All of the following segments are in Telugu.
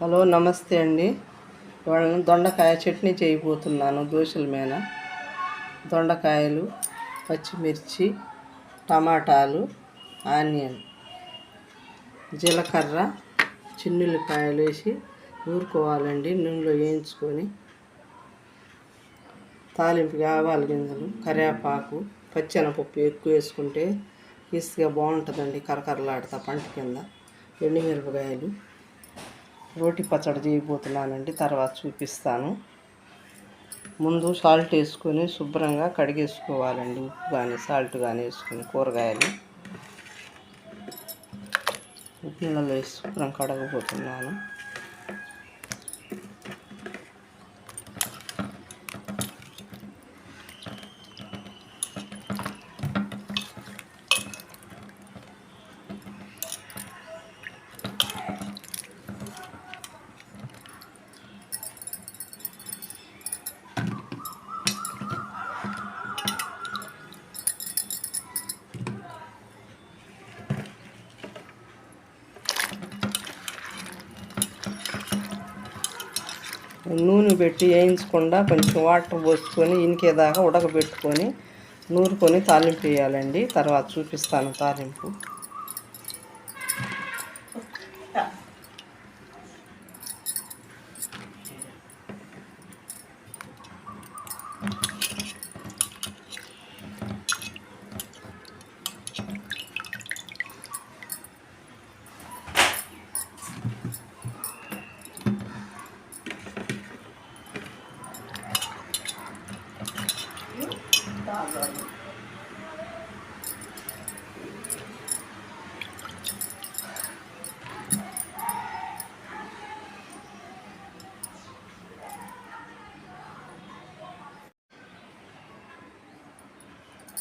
హలో నమస్తే అండి. ఇవాళ దొండకాయ చట్నీ చేయబోతున్నాను దోశల మీద దొండకాయలు పచ్చిమిర్చి టమాటాలు ఆనియన్ జీలకర్ర చిన్నుల్లిపాయలు వేసి నూరుకోవాలండి. నూనెలో వేయించుకొని తాలింపు ఆవాల గింజలు కరివేపాకు పచ్చెనపప్పు ఎక్కువ వేసుకుంటే ఈస్గా బాగుంటుందండి కరకరలాడుతా పంట కింద. ఎండుమిరపకాయలు రోటి పచ్చడి చేయబోతున్నానండి. తర్వాత చూపిస్తాను. ముందు సాల్ట్ వేసుకొని శుభ్రంగా కడిగేసుకోవాలండి. ఉప్పు కానీ సాల్ట్ కానీ వేసుకొని కూరగాయలు. ఉప్పు నీళ్ళలో వేసి శుభ్రం కడగబోతున్నాను. నూనె పెట్టి వేయించకుండా కొంచెం వాటర్ పోసుకొని ఇనికేదాకా ఉడకబెట్టుకొని నూరుకొని తాలింపు వేయాలండి. తర్వాత చూపిస్తాను తాలింపు.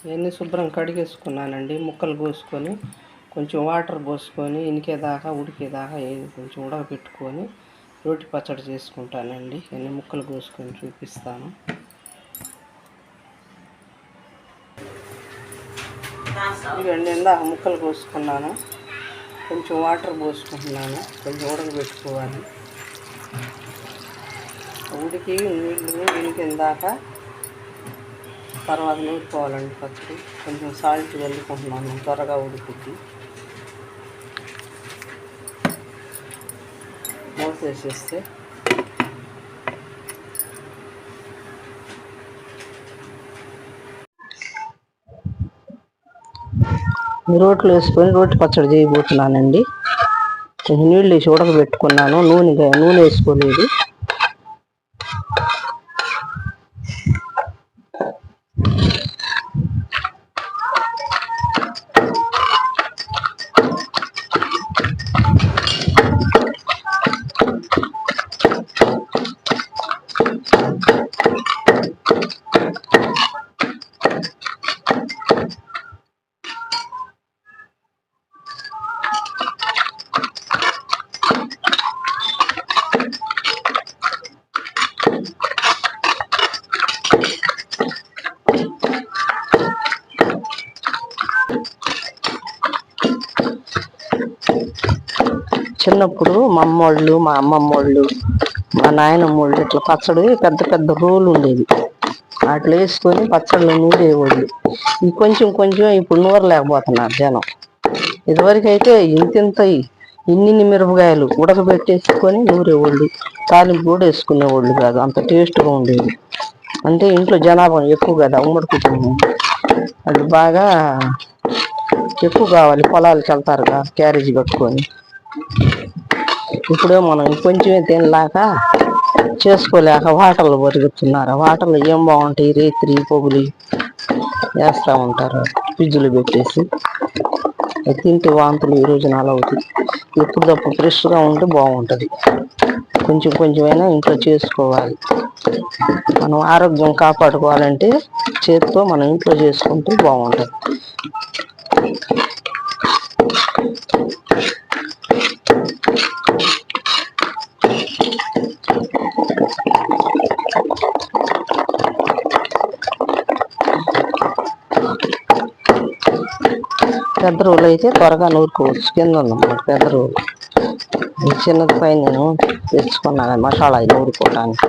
ఇవన్నీ శుభ్రం కడిగేసుకున్నానండి. ముక్కలు కోసుకొని కొంచెం వాటర్ పోసుకొని ఇనికేదాకా ఉడికేదాకా ఏ- కొంచెం ఉడకబెట్టుకొని రోటి పచ్చడి చేసుకుంటానండి. ఇవన్నీ ముక్కలు కోసుకొని చూపిస్తాను. ఇదిగండి ఇందాక ముక్కలు కోసుకున్నాను. కొంచెం వాటర్ పోసుకుంటున్నాను. కొంచెం ఉడకబెట్టుకోవాలి. ఉడికి నీళ్ళు ఇనికిందాక తర్వాత నూరుకోవాలండి పచ్చడి కొంచెం సాల్ట్ చల్లుకుంటున్నాను త్వరగా ఉడుకుద్ది. మూసేసేస్తే రోట్లో వేసుకొని రోటి పచ్చడి చేయబోతున్నానండి. కొంచెం నీళ్ళు వేసి ఉడకబెట్టుకున్నాను నూనె నూనె వేసుకోలేదు. చిన్నప్పుడు మా అమ్మోళ్ళు మా అమ్మమ్మోళ్ళు మా నాయనమ్మోళ్ళు ఇట్లా పచ్చడి పెద్ద పెద్ద రోలు ఉండేది అట్లా వేసుకొని పచ్చళ్ళు నూరేవాళ్ళు. ఈ కొంచెం కొంచెం ఇప్పుడు నూరలేకపోతున్నారు జనం. ఇదివరకు అయితే ఇంతింత ఇన్ని మిరపకాయలు ఉడకబెట్టేసుకొని నూరేవాళ్ళు తాలింపు కూడా వేసుకునేవాళ్ళు కాదు. అంత టేస్ట్గా ఉండేది అంటే ఇంట్లో జనాభా ఎక్కువ కదా ఉమ్మడి కుటుంబం. అది బాగా ఎక్కువ కావాలి. పొలాలకు వెళ్తారుగా క్యారేజీ కట్టుకొని. ఇప్పుడే మనం కొంచెమే తినలేక చేసుకోలేక వాటర్లు బతుకుతున్నారు వాటర్లు ఏం బాగుంటాయి? రేత్రి పొగులి వేస్తూ ఉంటారు. ఫ్రిడ్జ్లు పెట్టేసి. అది తింటే వాంతులు ఈ రోజు అలా అవుతుంది ఎప్పుడు తప్పు ఫ్రెష్గా ఉంటే బాగుంటుంది. కొంచెం కొంచెమైనా ఇంట్లో చేసుకోవాలి. మనం ఆరోగ్యం కాపాడుకోవాలంటే చేతితో మనం ఇంట్లో చేసుకుంటే బాగుంటుంది. పెద్ద రోలు అయితే త్వరగా నూరుకోవచ్చు కింద ఉందన్నమాట పెద్ద రోలు. చిన్నది పైన తెచ్చుకున్నాను. మసాలా ఇది నూరుకోవడానికి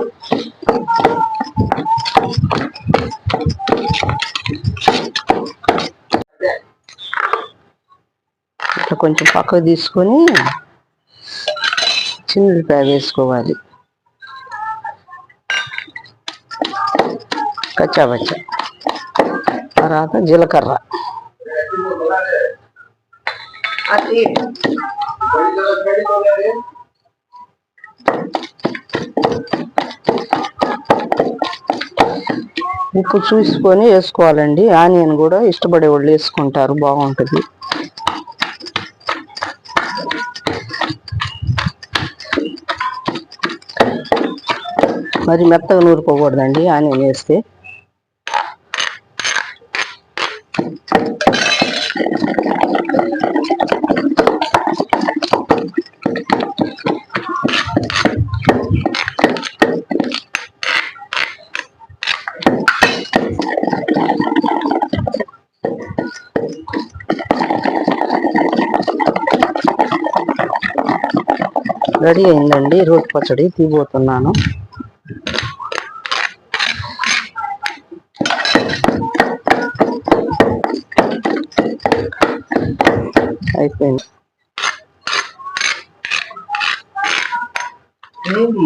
ఇట్లా కొంచెం పక్కకు తీసుకొని చిన్నపాయ వేసుకోవాలి. కచ్చాబచ్చ తర్వాత జీలకర్ర. ఉప్పు చూసుకొని వేసుకోవాలండి. ఆనియన్ కూడా ఇష్టపడే వాళ్ళు వేసుకుంటారు. బాగుంటుంది. మరి మెత్తగా నూరుకోకూడదండి ఆనియన్ వేస్తే. రెడీ అయిందండి. రోటి పచ్చడి తీయబోతున్నాను. అయిపోయింది. ఏంటి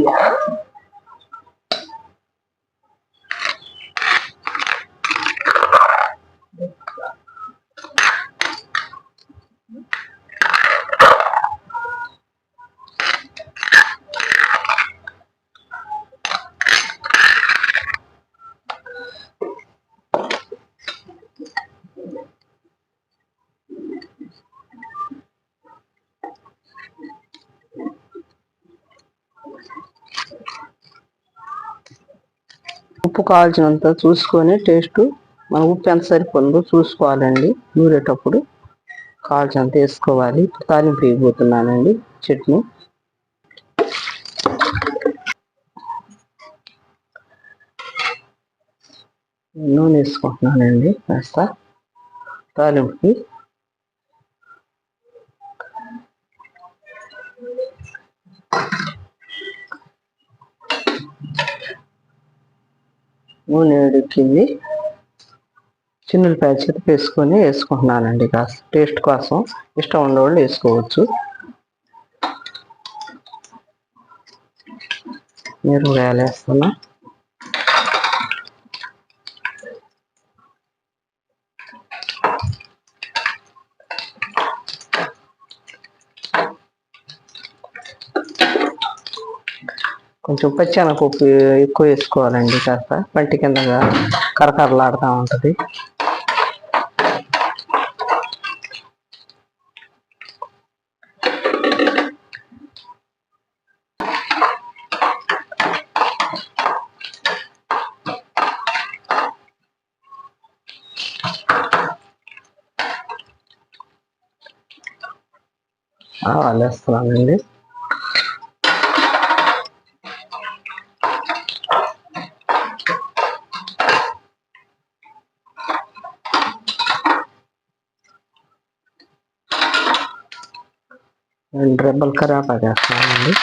ఉప్పు కావాల్సినంత చూసుకొని టేస్ట్ మన ఉప్పు ఎంత సరిపోతుందో చూసుకోవాలండి. నూరేటప్పుడు కావాల్సినంత వేసుకోవాలి. తాలింపు వేయబోతున్నానండి చట్నీ. నూనె వేసుకుంటున్నానండి కాస్త. తాలింపుకి నూనె ఉడికింది. చిన్నులపాయ ప్యాకెట్ వేసుకొని వేసుకుంటున్నానండి కాస్త. టేస్ట్ కోసం ఇష్టం ఉన్నవాళ్ళు వేసుకోవచ్చు. మీరు వేలేస్తున్నా. కొంచెం పచ్చనపప్పు ఎక్కువ వేసుకోవాలండి కాస్త. పంటి కిందగా కరకరలాడుతూ ఉంటుంది. ఆవాలు వేస్తున్నానండి రెండు రెబ్బలు కరాపాకు వేస్తానండి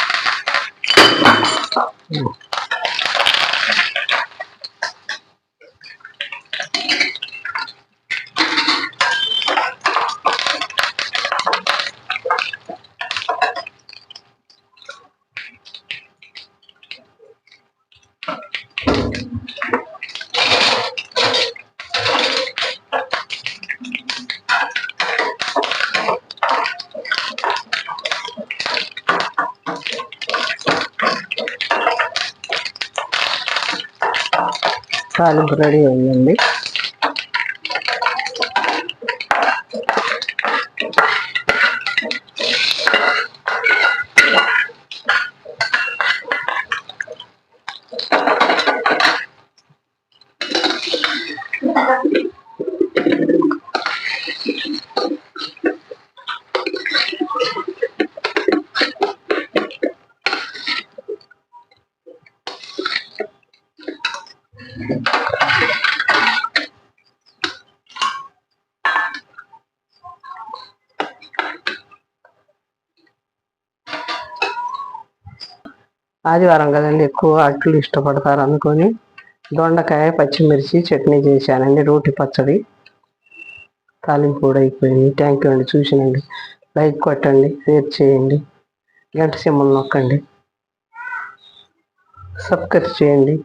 తాలింపు రెడీ అయ్యింది ఆదివారం కదండి ఎక్కువ అట్లు ఇష్టపడతారు అనుకొని దొండకాయ పచ్చిమిర్చి చట్నీ చేశానండి రోటి పచ్చడి. తాలింపు కూడా అయిపోయింది. థ్యాంక్ యూ అండి. చూసినండి లైక్ కొట్టండి. షేర్ చేయండి. గంట సింబల్ నొక్కండి. సబ్స్క్రైబ్ చేయండి.